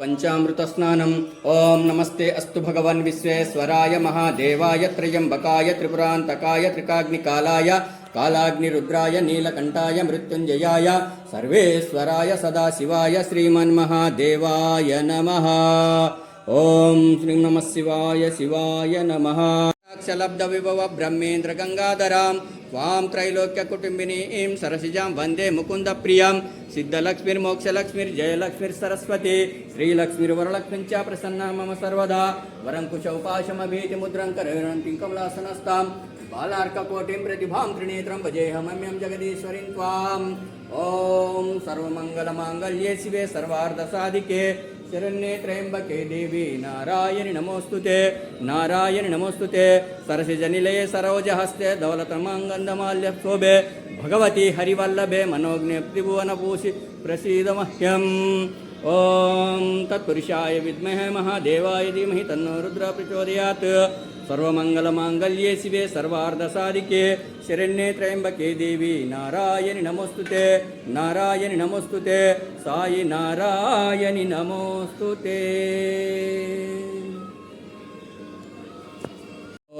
पञ्चामृतस्नानम्। ॐ नमस्ते अस्तु भगवन् विश्वेश्वराय महादेवाय त्र्यम्बकाय त्रिपुरान्तकाय त्रिकाग्निकालाय कालाग्निरुद्राय नीलकण्ठाय मृत्युञ्जयाय सर्वेश्वराय सदाशिवाय श्रीमन्महादेवाय नमः। ॐ श्रीं नमः शिवाय शिवाय नमः। क्षलब्धविभव ब्रह्मेन्द्र गङ्गाधरां त्वां त्रैलोक्यकुटुम्बिनीं सरसिजां वंदे मुकुन्दप्रियाँ सिद्धलक्ष्मीर्मोक्षलक्ष्मीर्जयलक्ष्मीर्सरस्वती, श्रीलक्ष्मीर्वरलक्ष्मीं च प्रसन्ना मम सर्वदा, वरं कुशौपाशमभीतिमुद्रं करयन्तीं कमलासनस्तां बालार्ककोटिं प्रतिभां त्रिनेत्रं भजेऽहमम्यं जगदीश्वरीं त्वाम्। ॐ सर्वमङ्गलमाङ्गल्ये शिवे सर्वार्धसाधिके శరణ్యే త్రయంబకే దేవి. నారాయణి నమోస్తుతే నారాయణి నమోస్తుతే. సరసిజనిలే సరోజహస్తే ధవలతమాంగంధమాల్య శోభే. భగవతి హరివల్లభే మనోజ్ఞ త్రిభువనభూషి ప్రసీదమహ్యం. ఓం తత్పురుషాయ విద్మహే మహాదేవాయ ధీమహి తన్నో రుద్ర ప్రచోదయాత్. సర్వమంగళమాంగళ్యే శివే సర్వార్ధసాధికే. శరణ్యే త్రయంబకే దేవి. నారాయణి నమోస్తుతే. నారాయణి నమోస్తుతే. సాయి నారాయణి నమోస్తుతే.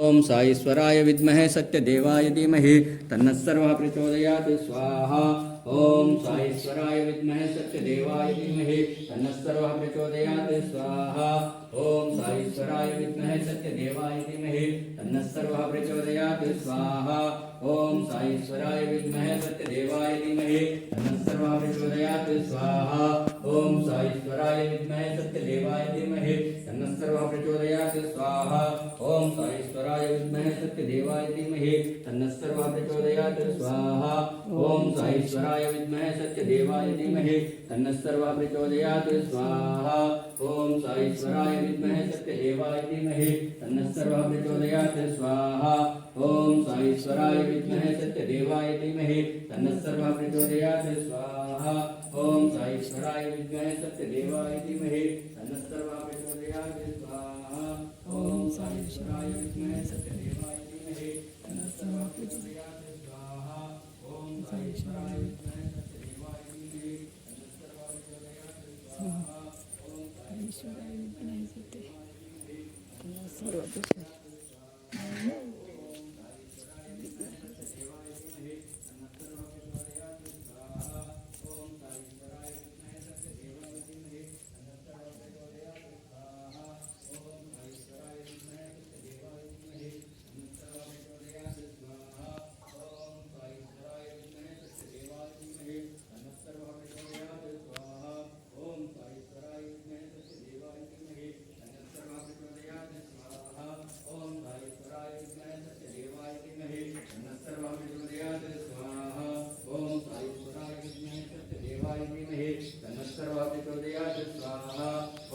ॐ साईश्वराय विद्महे सत्यदेवाय धीमहि। तन्नः सर्वः प्रचोदयात्। स्वाहा। ॐ साईश्वराय विद्महे सत्यदेवाय धीमहि। तन्नः सर्वः प्रचोदयात्। स्वाहा। ॐ साईश्वराय विद्महे सत्यदेवाय धीमहि। तन्नः सर्वः प्रचोदयात्। स्वाहा। ॐ साईश्वराय विद्महे सत्यदेवाय धीमहि। तन्नः सर्वः प्रचोदयात्। स्वाहा। ॐ साईश्वराय विद्महे सत्यदेवाय धीमहि। तन्नः सर्वः प्रचोदयात्। स्वाहा। ॐ साईश्वराय विद्महे सत्यदेवाय धीमहि तन्नः सर्वः प्रचोदयात् स्वाहा। ॐ साईश्वराय विद्महे सत्यदेवाय धीमहि तन्नः सर्वः प्रचोदयात् स्वाहा। ॐ साईश्वराय विद्महे सत्यदेवाय धीमहि तन्नः सर्वः प्रचोदयात् स्वाहा। ॐ साईश्वराय विद्महे सत्यदेवाय धीमहि तन्नः सर्वः प्रचोदयात् स्वाहा। ॐ साईश्वराय विद्महे सत्यदेवाय धीमहि तन्नः सर्वः प्रचोदयात् स्वाहा। स्वाहा ॐ साईश्वराय विद्महे सत्यदेवाय धीमहि तन्नः सर्वः प्रचोदयात् स्वाहा ॐ ईश्वराय विद्महे सत्य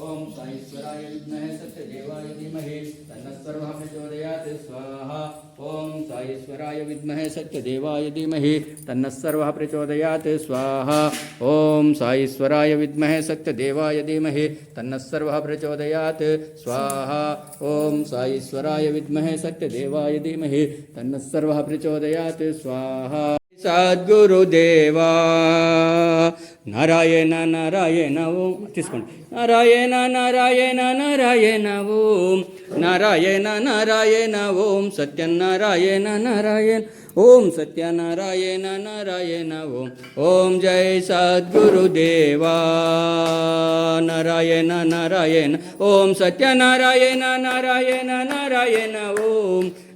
ॐ साईश्वराय विद्महे सत्यदेवाय धीमहि तन्नः सर्वः प्रचोदयात् स्वाहा ईश्वराय विद्महे सत्यदेवाय धीमहि, तन्नः सर्वः प्रचोदयात्, स्वाहा। ॐ साईश्वराय विद्महे सत्यदेवाय धीमहि, तन्नः सर्वः प्रचोदयात्, स्वाहा। ॐ साईश्वराय विद्महे सत्यदेवाय धीमहि, तन्नः सर्वः प्रचोदयात्, स्वाहा। सद्गुरुदेवा। నారాయణ నారాయణ ఓం తీసుకోండి. నారాయణ నారాయణ నారాయణ ఓం నారాయణ నారాయణ ఓం సత్యనారాయణ నారాయణ. ఓం సత్యనారాయణ నారాయణ ఓం ఓం జై సద్గురుదేవా. నారాయణ నారాయణ. ఓం సత్యనారాయణ నారాయణ నారాయణ ఓం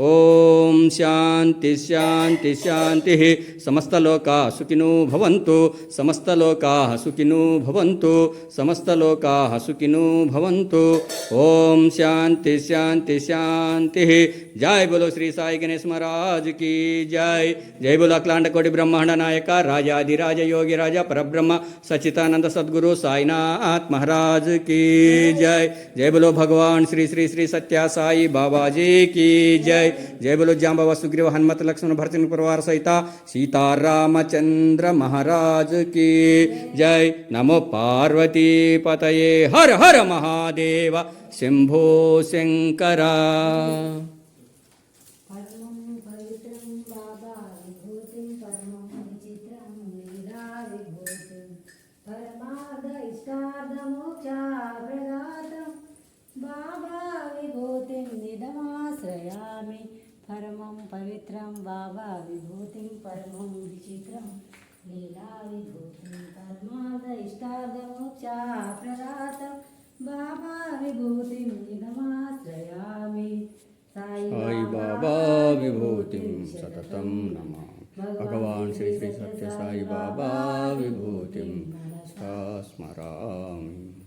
ओम शांति शांति शांति। समस्तलोका सुखिनो भवन्तु समस्तलोका सुखिनो भवन्तु समस्तलोका सुखिनो भवन्तु। ओम शांति शांति शांति। जय बोलो श्री साई गणेश महाराज की जय। जय बोलो अखिलांड कोटि ब्रह्मांड नायक राजाधिराज योगी, राजा परब्रह्म सचितानंद सद्गुरु साईनाथ महाराज की जय। जय बोलो भगवान श्री श्री श्री सत्या साई बाबाजी की जय। जय जय बोलो जाम्बाबा सुग्रीव हनुमत लक्ष्मण भरत परिवार सहित। सीता सीतारामचंद्र महाराज की जय। नमो पार्वती पतये। हर हर महादेव। शंभो शंकरा। बाबा विभूतिं पवित्रं बाबा विभूतिं परमं विचित्रं लीला विभूतिं परमार्थ बाबा विभूतिं निधमाश्रयामि साई साई बाबा विभूतिं सततं नमः। भगवान् श्री श्री सत्य साई बाबा विभूतिं स्मरामि।